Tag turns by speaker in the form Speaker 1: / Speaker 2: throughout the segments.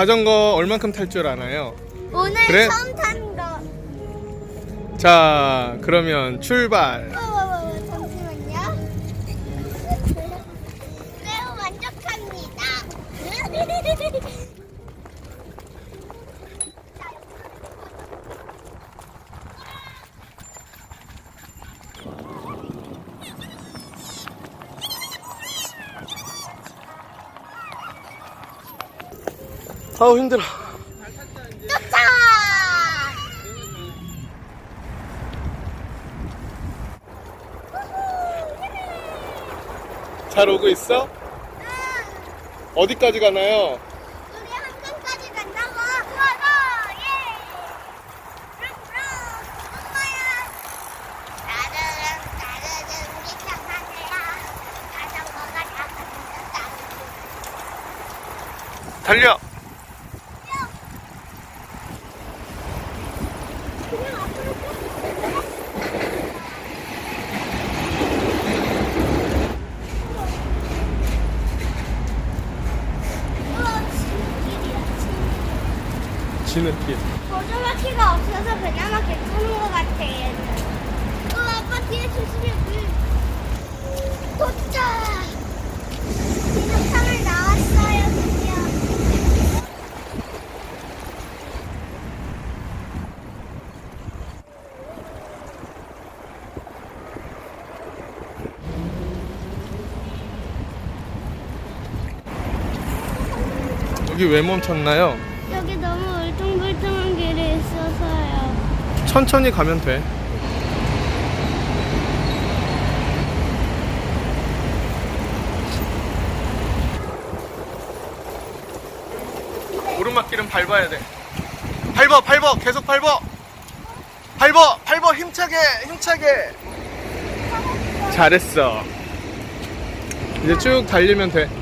Speaker 1: 자전거 얼만큼 탈 줄 아나요?
Speaker 2: 오늘
Speaker 1: 그래?
Speaker 2: 처음 탄 거.
Speaker 1: 자, 그러면 출발.
Speaker 2: 어, 어, 어, 잠시만요. 매우 만족합니다.
Speaker 1: 아우 힘들어.
Speaker 2: 도착!
Speaker 1: 잘 오고 있어? 어디까지 가나요?
Speaker 2: 우리 한강까지 간다고. 고고 예. 엄마야. 자전거가 다.
Speaker 1: 달려.
Speaker 2: 그냥 앞으로 쭉. 우와, 지름길이야,
Speaker 1: 지느길.
Speaker 2: 보조바퀴가 없어서 그나마 괜찮은 것 같아, 얘는. 어, 아빠 뒤에 조심해, 물. 도착! 비석탕을 나왔어요, 드디어.
Speaker 1: 여기 왜 멈췄나요? 천천히 가면 돼. 오르막길은 밟아야 돼. 밟아, 밟아, 계속 밟아. 밟아, 밟아, 힘차게, 힘차게. 잘했어. 이제 쭉 달리면 돼.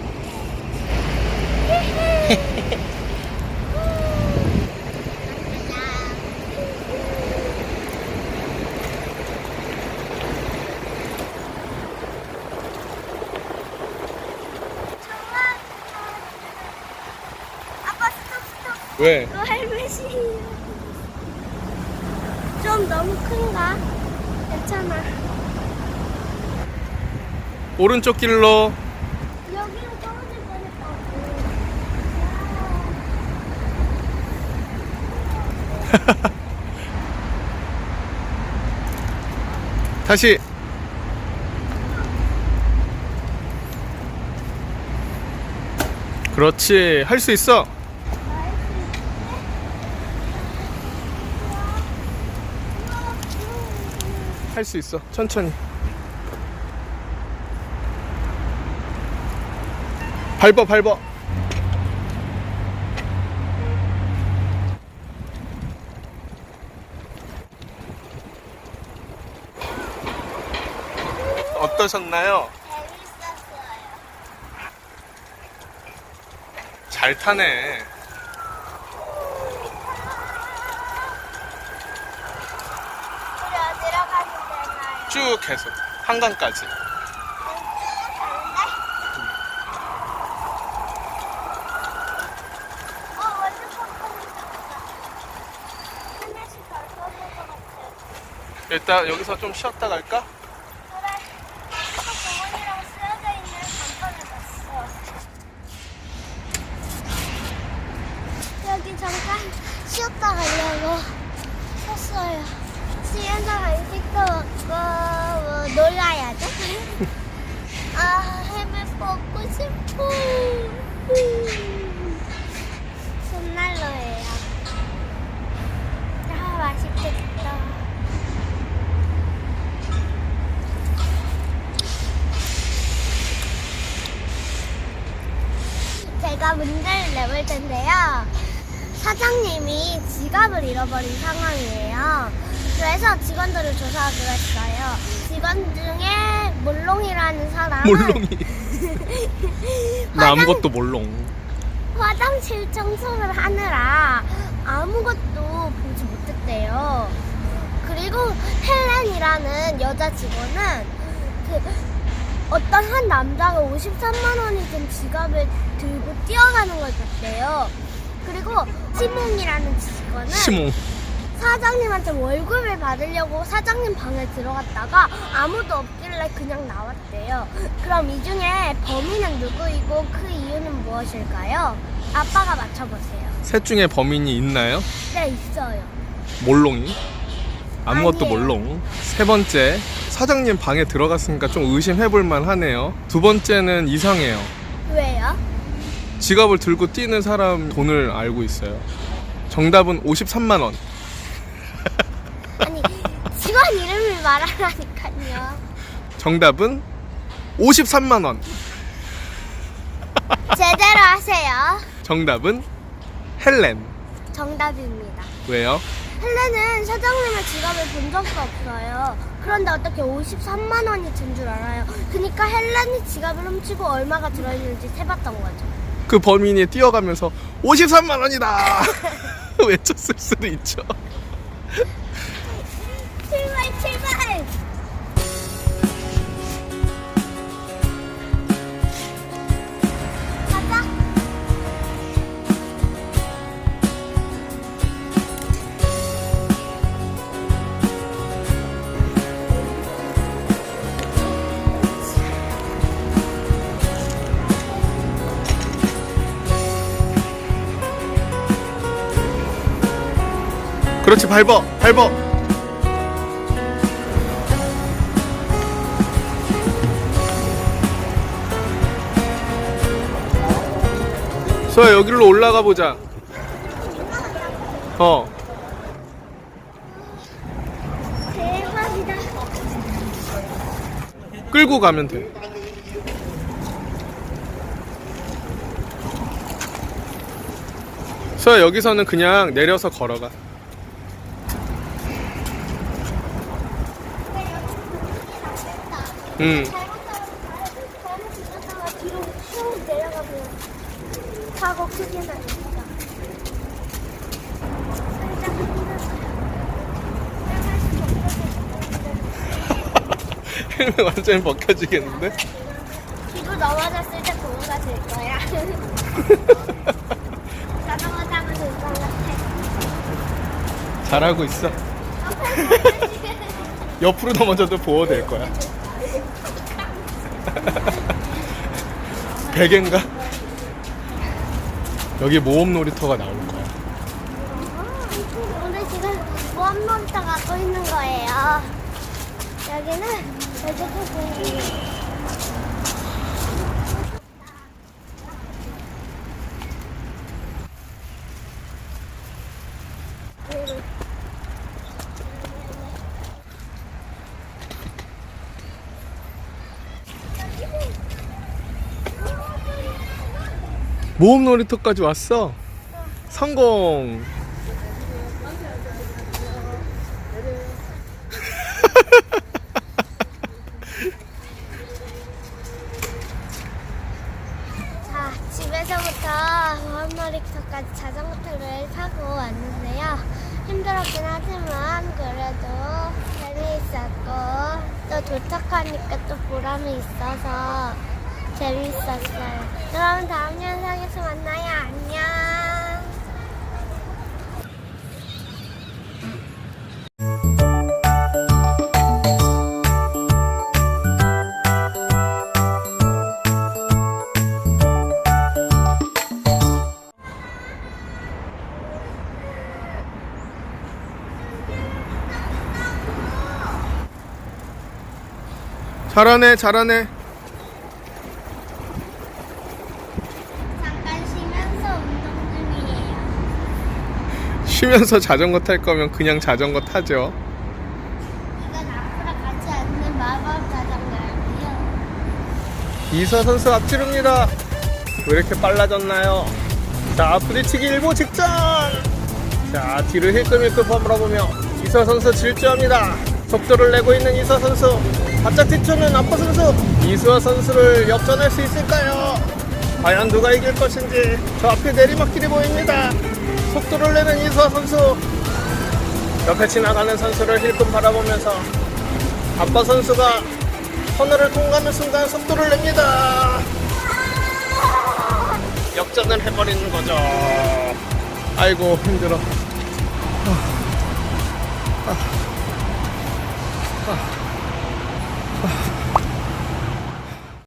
Speaker 1: 왜?
Speaker 2: 너 헬멧이 좀 너무 큰가? 괜찮아.
Speaker 1: 오른쪽 길로.
Speaker 2: 여기로 떨어질 뻔했다고.
Speaker 1: 다시. 그렇지. 할 수 있어. 할 수 있어. 천천히. 밟아, 밟아. 어떠셨나요?
Speaker 2: 재밌었어요.
Speaker 1: 잘 타네.
Speaker 2: 우리 어디로 가면 되나요?
Speaker 1: 쭉 계속. 한강까지.
Speaker 2: 어.
Speaker 1: 일단 여기서 좀 쉬었다 갈까?
Speaker 2: 그래. 아까 공원이랑 쓰여져 있는 간판을 봤어. 가면서 간식도 먹고 뭐 놀아야죠. 아 햄을 먹고 싶어. 손난로예요. 아 맛있겠다. 제가 문제를 내볼 텐데요. 사장님이 지갑을 잃어버린 상황이에요. 그래서 직원들을 조사하기로 했어요. 직원 중에 몰롱이라는 사람은
Speaker 1: 몰롱이. 나 아무것도 몰롱.
Speaker 2: 화장실 청소를 하느라 아무것도 보지 못했대요. 그리고 헬렌이라는 여자 직원은 그 어떤 한 남자가 53만 원이 든 지갑을 들고 뛰어가는 걸 봤대요. 그리고 시몽이라는 직원은
Speaker 1: 시몽.
Speaker 2: 사장님한테 월급을 받으려고 사장님 방에 들어갔다가 아무도 없길래 그냥 나왔대요. 그럼 이 중에 범인은 누구이고 그 이유는 무엇일까요? 아빠가 맞춰보세요.
Speaker 1: 셋 중에 범인이 있나요?
Speaker 2: 네, 있어요.
Speaker 1: 몰롱이. 아무것도
Speaker 2: 아니에요.
Speaker 1: 몰롱. 세 번째. 사장님 방에 들어갔으니까 좀 의심해볼 만하네요. 두 번째는 이상해요.
Speaker 2: 왜요?
Speaker 1: 지갑을 들고 뛰는 사람 돈을 알고 있어요. 정답은 53만 원.
Speaker 2: 직원 이름을 말하라니까요.
Speaker 1: 정답은 53만 원.
Speaker 2: 제대로 하세요.
Speaker 1: 정답은 헬렌.
Speaker 2: 정답입니다.
Speaker 1: 왜요?
Speaker 2: 헬렌은 사장님의 지갑을 본 적도 없어요. 그런데 어떻게 53만 원이 든 줄 알아요? 그러니까 헬렌이 지갑을 훔치고 얼마가 들어있는지 세봤던 거죠.
Speaker 1: 그 범인이 뛰어가면서 53만 원이다. 외쳤을 수도 있죠. 그렇지 밟어 밟어. 소야 여기로 올라가 보자. 어.
Speaker 2: 대박이다.
Speaker 1: 끌고 가면 돼. 소야 여기서는 그냥 내려서 걸어가. 응.
Speaker 2: 잘못하면 뒤로 쭉 내려가면 사고 크게 나니까.
Speaker 1: 헬멧 완전히 벗겨지겠는데?
Speaker 2: 뒤로 넘어졌을 때 도로가 될 거야. 자전거 타면 될것 같아.
Speaker 1: 잘하고 있어. 옆으로 넘어져도 보호될 거야. 베개인가? 여기 모험 놀이터가 나올 거야.
Speaker 2: 우리 지금 모험놀이터 가고 있는 거예요. 여기는 제주도공이에
Speaker 1: 모험 놀이터까지 왔어. 성공.
Speaker 2: 자, 집에서부터 모험놀이터까지 자전거를 타고 왔는데요. 힘들었긴 하지만 그래도 재미있었고 또 도착하니까 또 보람이 있어서 재밌었어요. 그럼 다음 영상에서 만나요. 안녕.
Speaker 1: 잘하네 잘하네
Speaker 2: 쉬면서
Speaker 1: 자전거 탈 거면 그냥 자전거 타죠.
Speaker 2: 이건 앞으로 가지 않는 마법 자전거라고요.
Speaker 1: 이서 선수 앞지릅니다. 왜 이렇게 빨라졌나요? 자 부딪히기 일보 직전! 자 뒤를 힐끔힐끔 바라보며 이서 선수 질주합니다. 속도를 내고 있는 이서 선수. 바짝 뒤쫓는 아빠 선수. 이수아 선수를 역전할 수 있을까요? 과연 누가 이길 것인지 저 앞에 내리막길이 보입니다 속도를 내는 이수아 선수. 옆에 지나가는 선수를 힐끔 바라보면서 아빠 선수가 터널을 통과하는 순간 속도를 냅니다. 역전을 해버리는 거죠. 아이고 힘들어. 아, 아.